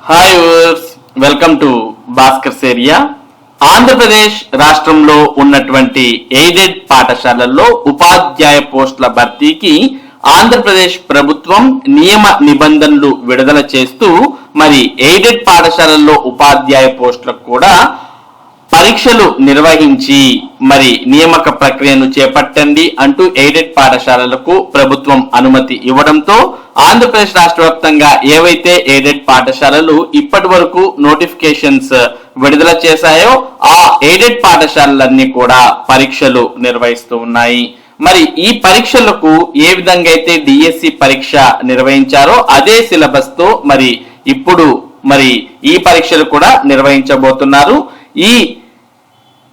Hi viewers welcome to Bhaskar Seriya Andhra Pradesh రాష్ట్రంలో ఉన్నటువంటి aided పాఠశాలల్లో ఉపాధ్యాయ పోస్టుల భర్తీకి ఆంధ్రప్రదేశ్ ప్రభుత్వం నియమ నిబంధనలు విడుదల చేస్తూ మరి ఎయిడెడ్ పాఠశాలల్లో ఉపాధ్యాయ పోస్టులకు కూడా పరీక్షలు నిర్వహించి మరి నియామక ప్రక్రియను చేపట్టండి అంటూ ఎయిడెడ్ పాఠశాలలకు ప్రభుత్వం అనుమతి ఇవ్వడంతో ఆంధ్రప్రదేశ్ రాష్ట్ర వ్యాప్తంగా ఏవైతే ఎయిడెడ్ పాఠశాలలు ఇప్పటి వరకు నోటిఫికేషన్స్ విడుదల చేశాయో ఆ ఎయిడెడ్ పాఠశాలలన్నీ కూడా పరీక్షలు నిర్వహిస్తూ ఉన్నాయి. మరి ఈ పరీక్షలకు ఏ విధంగా అయితే డిఎస్సి పరీక్ష నిర్వహించారో అదే సిలబస్తో మరి ఇప్పుడు మరి ఈ పరీక్షలు కూడా నిర్వహించబోతున్నారు. ఈ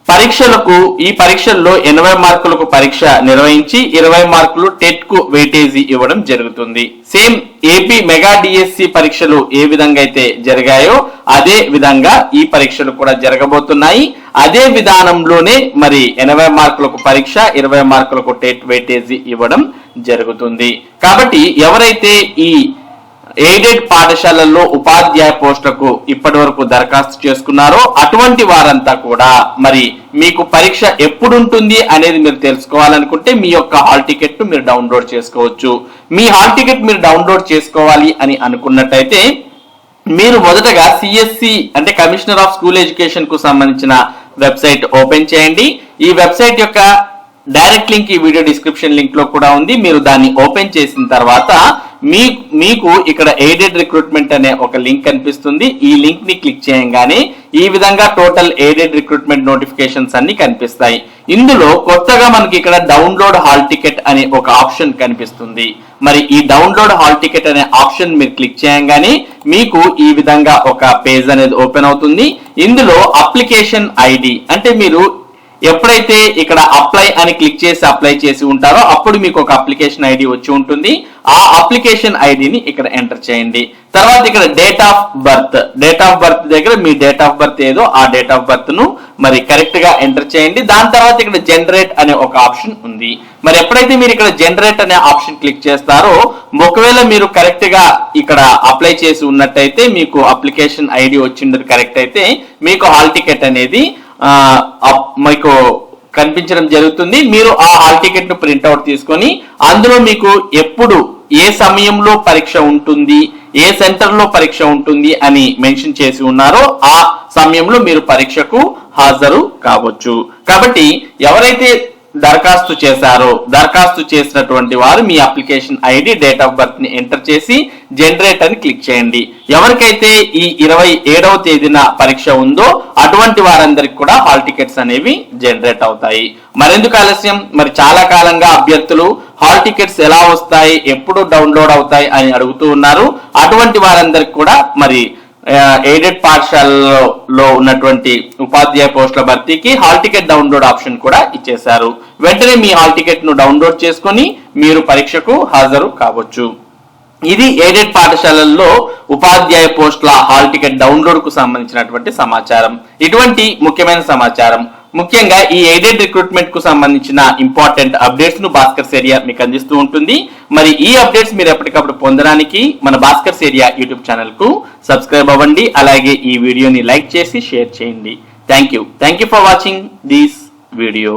పరీక్షలకు ఈ పరీక్షల్లో ఎనభై మార్కులకు పరీక్ష నిర్వహించి ఇరవై మార్కులు టెట్కు వెయిటేజీ ఇవ్వడం జరుగుతుంది. సేమ్ ఏపీ మెగా డిఎస్సి పరీక్షలు ఏ విధంగా అయితే జరిగాయో అదే విధంగా ఈ పరీక్షలు కూడా జరగబోతున్నాయి. అదే విధానంలోనే మరి ఎనభై మార్కులకు పరీక్ష ఇరవై మార్కులకు టెట్ వెయిటేజీ ఇవ్వడం జరుగుతుంది. కాబట్టి ఎవరైతే ఈ ఎయిడెడ్ పాఠశాలల్లో ఉపాధ్యాయ పోస్టులకు ఇప్పటి వరకు దరఖాస్తు చేసుకున్నారో అటువంటి వారంతా కూడా మరి మీకు పరీక్ష ఎప్పుడు ఉంటుంది అనేది మీరు తెలుసుకోవాలనుకుంటే మీ యొక్క హాల్ టికెట్ మీరు డౌన్లోడ్ చేసుకోవచ్చు. మీ హాల్ టికెట్ మీరు డౌన్లోడ్ చేసుకోవాలి అని అనుకున్నట్టయితే మీరు మొదటగా సిఎస్సి అంటే కమిషనర్ ఆఫ్ స్కూల్ ఎడ్యుకేషన్కు సంబంధించిన వెబ్సైట్ ఓపెన్ చేయండి. ఈ వెబ్సైట్ యొక్క డైరెక్ట్ లింక్ ఈ వీడియో డిస్క్రిప్షన్ లింక్లో కూడా ఉంది. మీరు దాన్ని ఓపెన్ చేసిన తర్వాత మీ మీకు ఇక్కడ ఎయిడెడ్ రిక్రూట్మెంట్ అనే ఒక లింక్ కనిపిస్తుంది. ఈ లింక్ని క్లిక్ చేయగానే ఈ విధంగా టోటల్ ఎయిడెడ్ రిక్రూట్మెంట్ నోటిఫికేషన్స్ అన్ని కనిపిస్తాయి. ఇందులో కొత్తగా మనకి ఇక్కడ డౌన్లోడ్ హాల్ టికెట్ అనే ఒక ఆప్షన్ కనిపిస్తుంది. మరి ఈ డౌన్లోడ్ హాల్ టికెట్ అనే ఆప్షన్ మీరు క్లిక్ చేయగానే మీకు ఈ విధంగా ఒక పేజ్ అనేది ఓపెన్ అవుతుంది. ఇందులో అప్లికేషన్ ఐడి అంటే మీరు ఎప్పుడైతే ఇక్కడ అప్లై అని క్లిక్ చేసి అప్లై చేసి ఉంటారో అప్పుడు మీకు ఒక అప్లికేషన్ ఐడి వచ్చి ఉంటుంది. ఆ అప్లికేషన్ ఐడిని ఇక్కడ ఎంటర్ చేయండి. తర్వాత ఇక్కడ date of birth date of birth దగ్గర మీ డేట్ ఆఫ్ బర్త్ ఏదో ఆ డేట్ ఆఫ్ బర్త్ను మరి కరెక్ట్గా ఎంటర్ చేయండి. దాని తర్వాత ఇక్కడ జనరేట్ అనే ఒక ఆప్షన్ ఉంది. మరి ఎప్పుడైతే మీరు ఇక్కడ జనరేట్ అనే ఆప్షన్ క్లిక్ చేస్తారో ఒకవేళ మీరు కరెక్ట్గా ఇక్కడ అప్లై చేసి ఉన్నట్టయితే మీకు అప్లికేషన్ ఐడి వచ్చిండదు. కరెక్ట్ అయితే మీకు హాల్ టికెట్ అనేది మీకు కనిపించడం జరుగుతుంది. మీరు ఆ హాల్ టికెట్ను ప్రింట్అవుట్ తీసుకొని అందులో మీకు ఎప్పుడు ఏ సమయంలో పరీక్ష ఉంటుంది ఏ సెంటర్లో పరీక్ష ఉంటుంది అని మెన్షన్ చేసి ఉన్నారో ఆ సమయంలో మీరు పరీక్షకు హాజరు కావచ్చు. కాబట్టి ఎవరైతే దరఖాస్తు చేశారో. దరఖాస్తు చేసినటువంటి వారు మీ అప్లికేషన్ ఐడి డేట్ ఆఫ్ బర్త్ని ఎంటర్ చేసి జనరేట్ అని క్లిక్ చేయండి. ఎవరికైతే ఈ ఇరవై ఏడవ తేదీన పరీక్ష ఉందో అటువంటి వారందరికి కూడా హాల్ టికెట్స్ అనేవి జనరేట్ అవుతాయి. మరెందుకు ఆలస్యం? మరి చాలా కాలంగా అభ్యర్థులు హాల్ టికెట్స్ ఎలా వస్తాయి ఎప్పుడు డౌన్లోడ్ అవుతాయి అని అడుగుతూ ఉన్నారు. అటువంటి వారందరికి కూడా మరి ఎయిడెడ్ పాఠశాలలో ఉన్నటువంటి ఉపాధ్యాయ పోస్టుల భర్తీకి హాల్ టికెట్ డౌన్లోడ్ ఆప్షన్ కూడా ఇచ్చేశారు. వెంటనే మీ హాల్ టికెట్ను డౌన్లోడ్ చేసుకొని మీరు పరీక్షకు హాజరు కావచ్చు. ఇది ఎయిడెడ్ పాఠశాలల్లో ఉపాధ్యాయ పోస్టుల హాల్ టికెట్ డౌన్లోడ్కు సంబంధించినటువంటి సమాచారం. ఇటువంటి ముఖ్యమైన సమాచారం. ముఖ్యంగా ఈ ఎయిడెడ్ రిక్రూట్మెంట్కు సంబంధించిన ఇంపార్టెంట్ అప్డేట్స్ను భాస్కర్ సేరియా మీకు అందిస్తూ ఉంటుంది. మరి ఈ అప్డేట్స్ మీరు ఎప్పటికప్పుడు పొందడానికి మన భాస్కర్ సేరియా యూట్యూబ్ ఛానల్కు సబ్స్క్రైబ్ అవ్వండి. అలాగే ఈ వీడియోని లైక్ చేసి షేర్ చేయండి. Thank you. Thank you for watching this video.